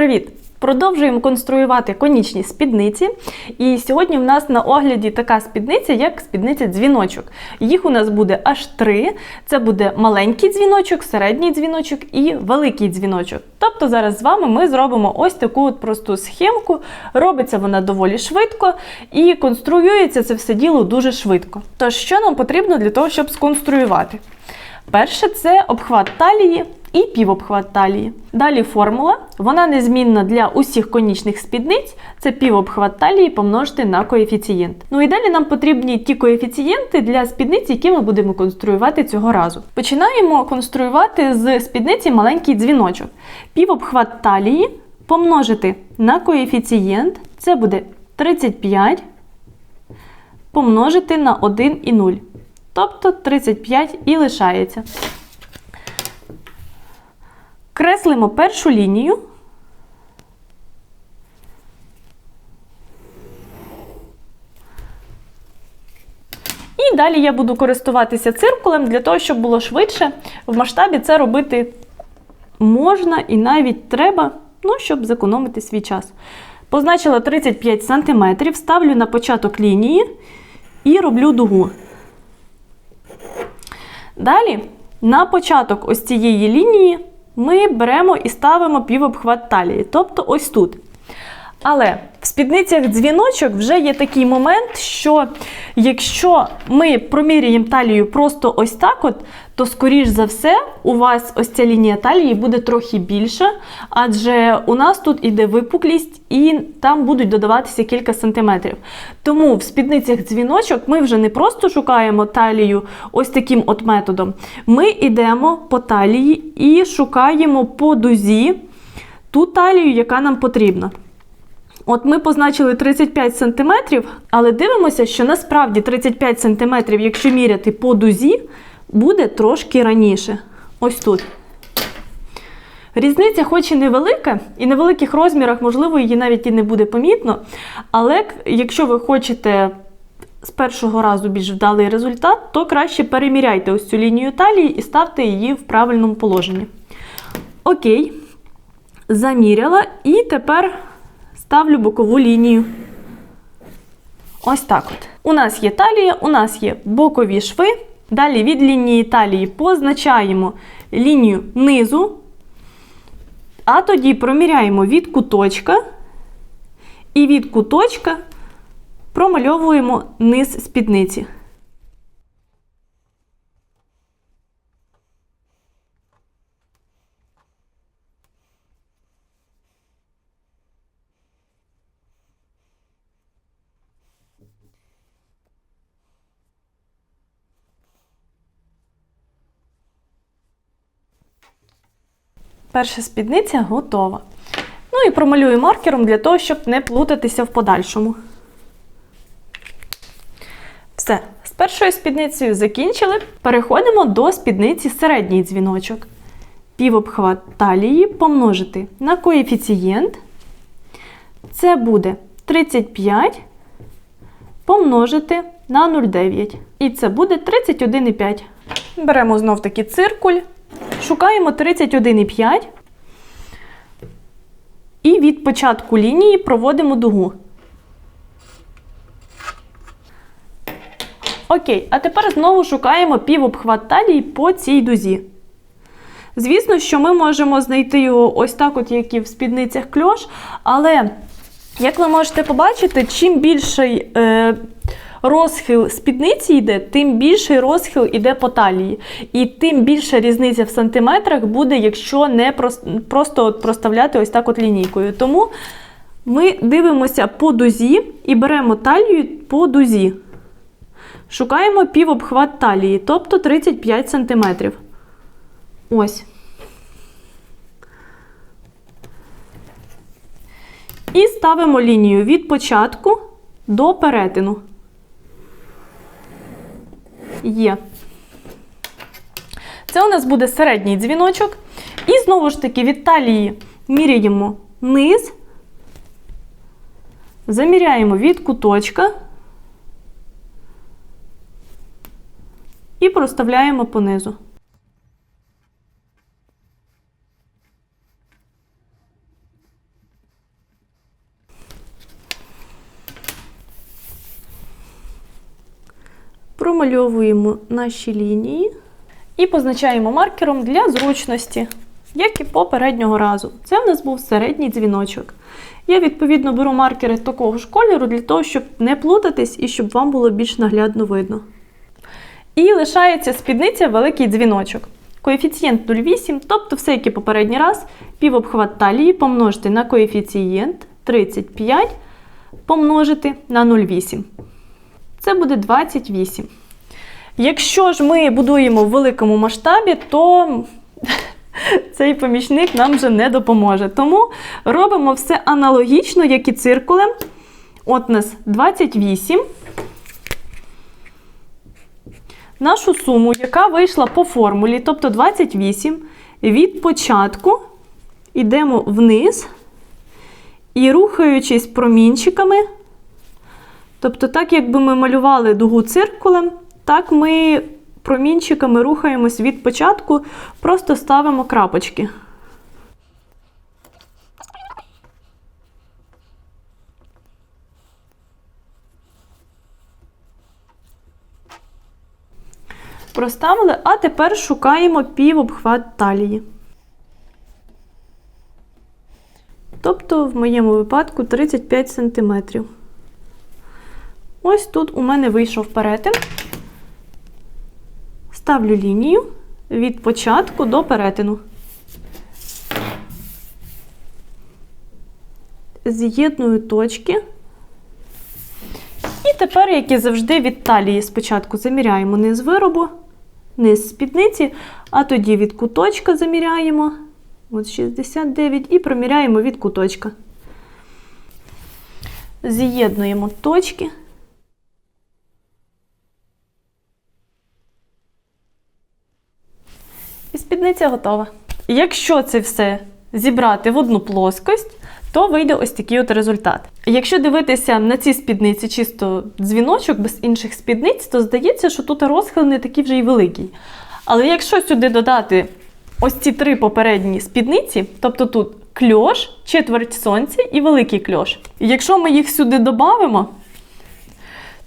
Привіт! Продовжуємо конструювати конічні спідниці. І сьогодні в нас на огляді така спідниця, як спідниця дзвіночок. Їх у нас буде аж три. Це буде маленький дзвіночок, середній дзвіночок і великий дзвіночок. Тобто зараз з вами ми зробимо ось таку от просту схемку. Робиться вона доволі швидко і конструюється це все діло дуже швидко. Тож, що нам потрібно для того, щоб сконструювати? Перше це обхват талії і півобхват талії. Далі формула, вона незмінна для усіх конічних спідниць. Це півобхват талії помножити на коефіцієнт. Ну і далі нам потрібні ті коефіцієнти для спідниць, які ми будемо конструювати цього разу. Починаємо конструювати з спідниці маленький дзвіночок. Півобхват талії помножити на коефіцієнт, це буде 35 помножити на 1 і 0. Тобто 35 і лишається. Креслимо першу лінію. І далі я буду користуватися циркулем для того, щоб було швидше. В масштабі це робити можна і навіть треба, ну, щоб зекономити свій час. Позначила 35 см, ставлю на початок лінії і роблю дугу. Далі, на початок ось цієї лінії ми беремо і ставимо півобхват талії, тобто ось тут. Але в спідницях дзвіночок вже є такий момент, що якщо ми проміряємо талію просто ось так, от, то, скоріш за все, у вас ось ця лінія талії буде трохи більша, адже у нас тут іде випуклість і там будуть додаватися кілька сантиметрів. Тому в спідницях дзвіночок ми вже не просто шукаємо талію ось таким от методом. Ми йдемо по талії і шукаємо по дузі ту талію, яка нам потрібна. От ми позначили 35 см, але дивимося, що насправді 35 см, якщо міряти по дузі, буде трошки раніше. Ось тут. Різниця, хоч і невелика, і на великих розмірах, можливо, її навіть і не буде помітно. Але якщо ви хочете з першого разу більш вдалий результат, то краще переміряйте ось цю лінію талії і ставте її в правильному положенні. Окей, заміряла. І тепер ставлю бокову лінію. Ось так от. У нас є талія, у нас є бокові шви. Далі від лінії талії позначаємо лінію низу, а тоді проміряємо від куточка і від куточка промальовуємо низ спідниці. Перша спідниця готова. Ну і промалюю маркером для того, щоб не плутатися в подальшому. Все, з першою спідницею закінчили. Переходимо до спідниці середній дзвіночок. Півобхват талії помножити на коефіцієнт. Це буде 35 помножити на 0,9. І це буде 31,5. Беремо знов таки циркуль. Шукаємо 31,5 і від початку лінії проводимо дугу. Окей, а тепер знову шукаємо півобхват талії по цій дузі. Звісно, що ми можемо знайти його ось так, от, як і в спідницях кльош, але, як ви можете побачити, чим більший. Е, розхил спідниці йде, тим більший розхил йде по талії. І тим більша різниця в сантиметрах буде, якщо не просто проставляти ось так от лінійкою. Тому ми дивимося по дузі і беремо талію по дузі. Шукаємо півобхват талії, тобто 35 см. Ось. І ставимо лінію від початку до перетину. Є. Це у нас буде середній дзвіночок. І знову ж таки від талії міряємо низ, заміряємо від куточка і проставляємо понизу. Промальовуємо наші лінії і позначаємо маркером для зручності, як і попереднього разу. Це в нас був середній дзвіночок. Я, відповідно, беру маркери такого ж кольору для того, щоб не плутатись і щоб вам було більш наглядно видно. І лишається спідниця великий дзвіночок. Коефіцієнт 0,8, тобто все, як і попередній раз, півобхват талії помножити на коефіцієнт 35 помножити на 0,8. Це буде 28. Якщо ж ми будуємо в великому масштабі, то цей помічник нам вже не допоможе. Тому робимо все аналогічно, як і циркулем. От нас 28. Нашу суму, яка вийшла по формулі, тобто 28, від початку йдемо вниз і рухаючись промінчиками, тобто, так, якби ми малювали дугу циркулем, так ми промінчиками рухаємось від початку, просто ставимо крапочки. Проставили, а тепер шукаємо півобхват талії. Тобто, в моєму випадку 35 см. Ось тут у мене вийшов перетин. Ставлю лінію від початку до перетину. З'єдную точки. І тепер, як і завжди, від талії спочатку заміряємо низ виробу, низ спідниці, а тоді від куточка заміряємо. От 69 і проміряємо від куточка. З'єднуємо точки. Спідниця готова. Якщо це все зібрати в одну плоскость, то вийде ось такий от результат. Якщо дивитися на ці спідниці чисто дзвіночок без інших спідниць, то здається, що тут розхил не такий вже й великий. Але якщо сюди додати ось ці три попередні спідниці, тобто тут кльош, четверть сонця і великий кльош. Якщо ми їх сюди додамо,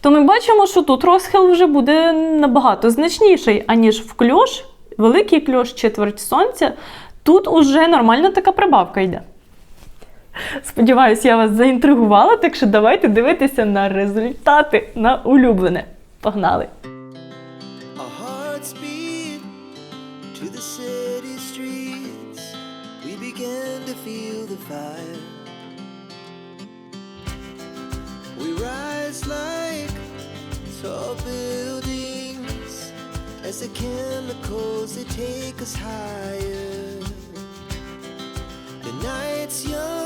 то ми бачимо, що тут розхил вже буде набагато значніший, аніж в кльош, великий кльош, четверть сонця. Тут уже нормальна така прибавка йде. Сподіваюсь, я вас заінтригувала, так що давайте дивитися на результати на улюблене. Погнали! As the chemicals they take us higher. The night's young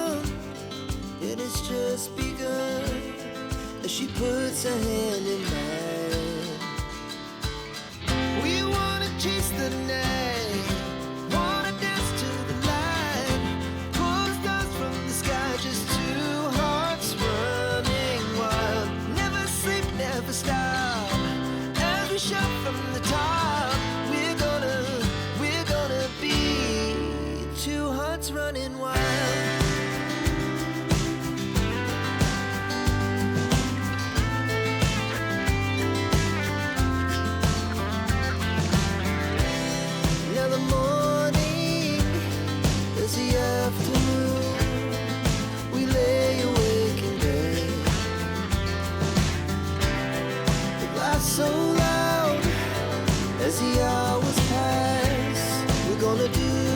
as hours pass, we're gonna do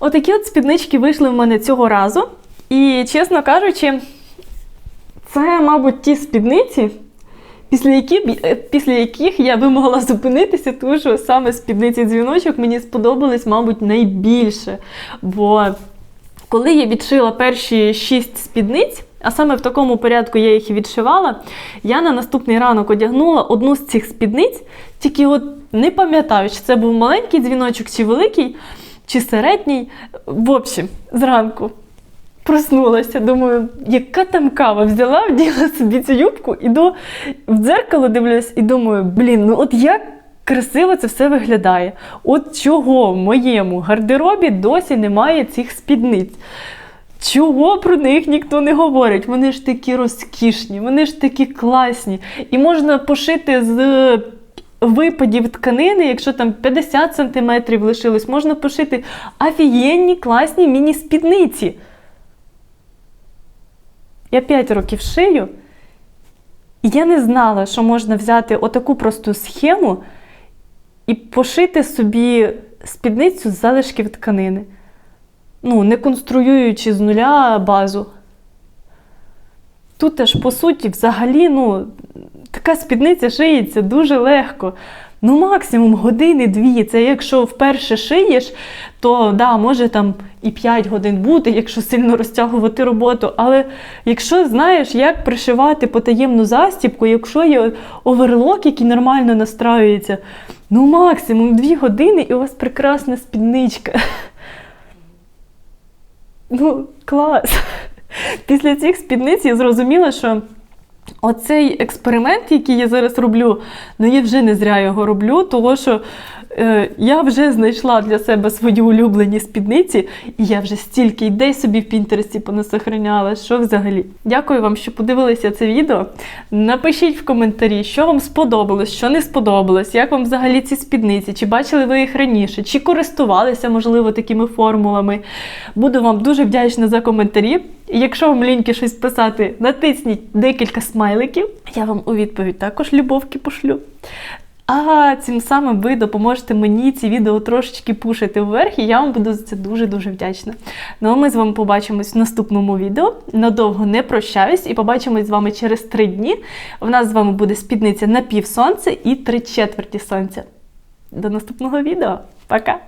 Отакі от спіднички вийшли в мене цього разу. І, чесно кажучи, це, мабуть, ті спідниці, після, які, е, після яких я би могла зупинитися, тому що саме спідниці дзвіночок мені сподобались, мабуть, найбільше. Бо коли я відшила перші шість спідниць, а саме в такому порядку я їх і відшивала, я на наступний ранок одягнула одну з цих спідниць, тільки от не пам'ятаю, чи це був маленький дзвіночок, чи великий, чи середній. В общем, зранку проснулася, думаю, яка там кава? Взяла, вділа собі цю юбку, іду в дзеркало дивлюсь і думаю, блін, ну от як красиво це все виглядає. От чого в моєму гардеробі досі немає цих спідниць? Чого про них ніхто не говорить? Вони ж такі розкішні, вони ж такі класні. І можна пошити з випадів тканини, якщо там 50 см лишилось, можна пошити офігенні класні міні-спідниці. Я 5 років шию, і я не знала, що можна взяти отаку просту схему і пошити собі спідницю з залишків тканини. Ну, не конструюючи з нуля базу. Тут теж, по суті, взагалі, ну, така спідниця шиється дуже легко. Ну, максимум години-дві. Це якщо вперше шиєш, то да, може там і 5 годин бути, якщо сильно розтягувати роботу. Але якщо знаєш, як пришивати потаємну застібку, якщо є оверлок, який нормально настраюється, ну максимум 2 години і у вас прекрасна спідничка. Ну, клас. Після цих спідниць я зрозуміла, що оцей експеримент, який я зараз роблю, ну я вже не зря його роблю, тому що е, я вже знайшла для себе свої улюблені спідниці, і я вже стільки ідей собі в Пінтересті понасохраняла, що взагалі. Дякую вам, що подивилися це відео. Напишіть в коментарі, що вам сподобалось, що не сподобалось, як вам взагалі ці спідниці, чи бачили ви їх раніше, чи користувалися, можливо, такими формулами. Буду вам дуже вдячна за коментарі. Якщо вам ліньки щось писати, натисніть декілька смайликів. Я вам у відповідь також любовки пошлю. А цим самим ви допоможете мені ці відео трошечки пушити вверх, і я вам буду за це дуже-дуже вдячна. Ну а ми з вами побачимось в наступному відео. Надовго не прощаюсь і побачимось з вами через три дні. В нас з вами буде спідниця на пів сонця і три четверті сонця. До наступного відео. Пока!